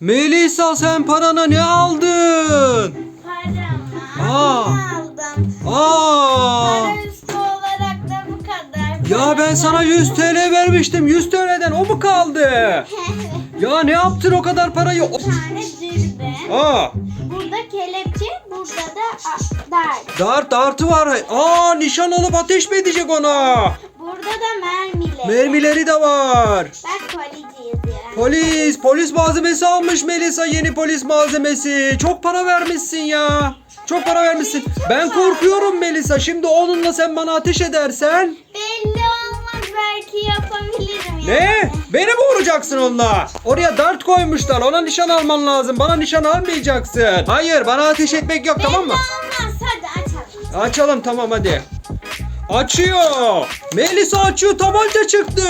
Melisa sen parana ne aldın? Paramı Aa. aldım. Aa! Para üstü olarak da bu kadar. Ya ben sana 100 TL vermiştim. 100 TL'den o mu kaldı? Ya ne yaptın o kadar parayı? Bir tane dürbün. Aa! Burada kelepçe, burada da a- dart. Dart dartı var. Aa nişan alıp ateş mi edecek ona? Burada da mermiler. Mermileri de var. Bak ya. Polis, polis malzemesi almış Melisa yeni polis malzemesi. Çok para vermişsin ya. Çok para vermişsin. Ben korkuyorum Melisa. Şimdi onunla sen bana ateş edersen. Belli olmaz belki yapabilirim ya. Ne? Beni mi vuracaksın onunla? Oraya dart koymuşlar. Ona nişan alman lazım. Bana nişan almayacaksın. Hayır, bana ateş etmek yok tamam mı? Belli olmaz hadi açalım. Açalım tamam hadi. Açıyor. Melisa açıyor. Tabanca çıktı.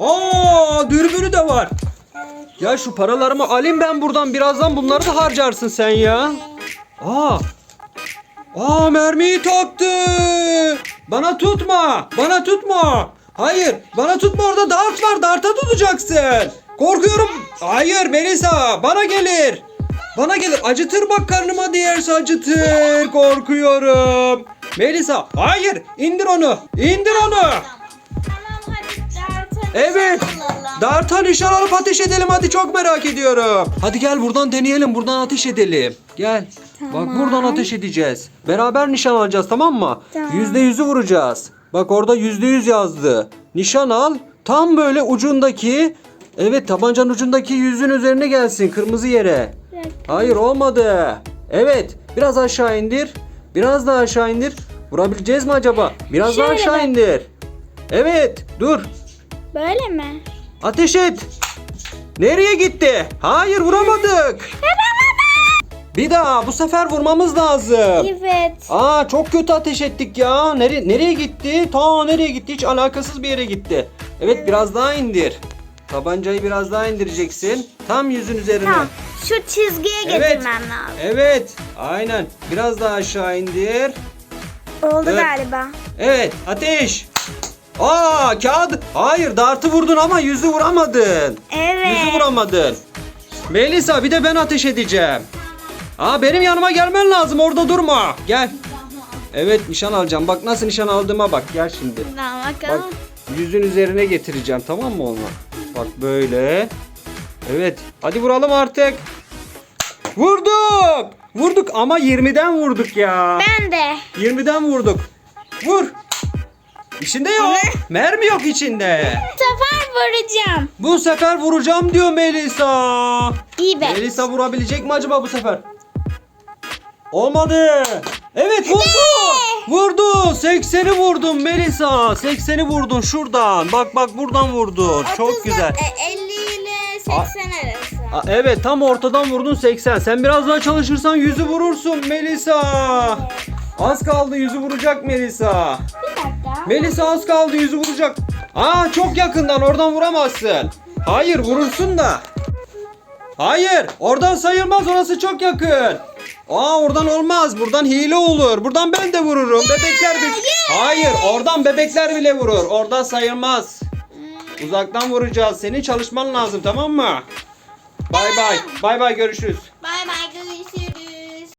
Aa, dürbünü de var. Ya şu paralarımı alayım ben buradan. Birazdan bunları da harcarsın sen ya. Aa. Aa mermiyi taktı. Bana tutma. Bana tutma. Hayır. Bana tutma orada dart var. Darta tutacaksın. Korkuyorum. Hayır Melisa. Bana gelir. Bana gelir. Acıtır bak karnıma diğerse acıtır. Korkuyorum. Melisa. Hayır. indir onu. İndir onu. Tamam Evet. alalım. Darta nişan alıp ateş edelim hadi çok merak ediyorum. Hadi gel buradan deneyelim buradan ateş edelim. Gel. Bak buradan ateş edeceğiz. Beraber nişan alacağız tamam mı? Tamam. Yüzde yüzü vuracağız. Bak orada yüzde yüz yazdı. Nişan al. Tam böyle ucundaki Evet tabancanın ucundaki yüzün üzerine gelsin kırmızı yere. Hayır olmadı. Evet biraz aşağı indir. Biraz daha aşağı indir. Vurabileceğiz mi acaba? Biraz daha Şöyle aşağı bak. indir. Evet dur. Böyle mi? Ateş et. Nereye gitti? Hayır vuramadık. Bir daha bu sefer vurmamız lazım. Evet. Aa çok kötü ateş ettik ya. Nereye nereye gitti? Ta nereye gitti? Hiç alakasız bir yere gitti. Evet, biraz daha indir. Tabancayı biraz daha indireceksin. Tam yüzün üzerine. Tamam. Şu çizgiye Evet. getirmem lazım. Evet. Aynen. Biraz daha aşağı indir. Oldu Evet. galiba. Evet. Ateş. Aa kağıt. Hayır dartı vurdun ama yüzü vuramadın. Evet. Yüzü vuramadın. Melisa bir de ben ateş edeceğim. Aa benim yanıma gelmen lazım orada durma. Gel. Evet nişan alacağım. Bak nasıl nişan aldığıma bak. Gel şimdi. Tamam Bak bakalım. yüzün üzerine getireceğim tamam mı onu? Bak böyle. Evet. Hadi vuralım artık. Vurduk. Vurduk ama 20'den vurduk ya. Ben de. 20'den vurduk. Vur. İçinde yok. Mermi yok içinde. Bu sefer vuracağım. Bu sefer vuracağım diyor Melisa. İyi be. Melisa vurabilecek mi acaba bu sefer? Olmadı. Evet vurdu. Vurdu. 80'i vurdun Melisa. 80'i vurdun şuradan. Bak bak buradan vurdun. Çok güzel. 50 ile 80 arası. Aa, evet tam ortadan vurdun 80. Sen biraz daha çalışırsan yüzü vurursun Melisa. Az kaldı yüzü vuracak Melisa. Bir. Melisa az kaldı yüzü vuracak. Aa çok yakından oradan vuramazsın. Hayır vurursun da. Hayır oradan sayılmaz orası çok yakın. Aa oradan olmaz buradan hile olur. Buradan ben de vururum. Bebekler bile. Hayır oradan bebekler bile vurur. Oradan sayılmaz. Uzaktan vuracağız. Senin çalışman lazım tamam mı? Bay bay. Bay bay görüşürüz.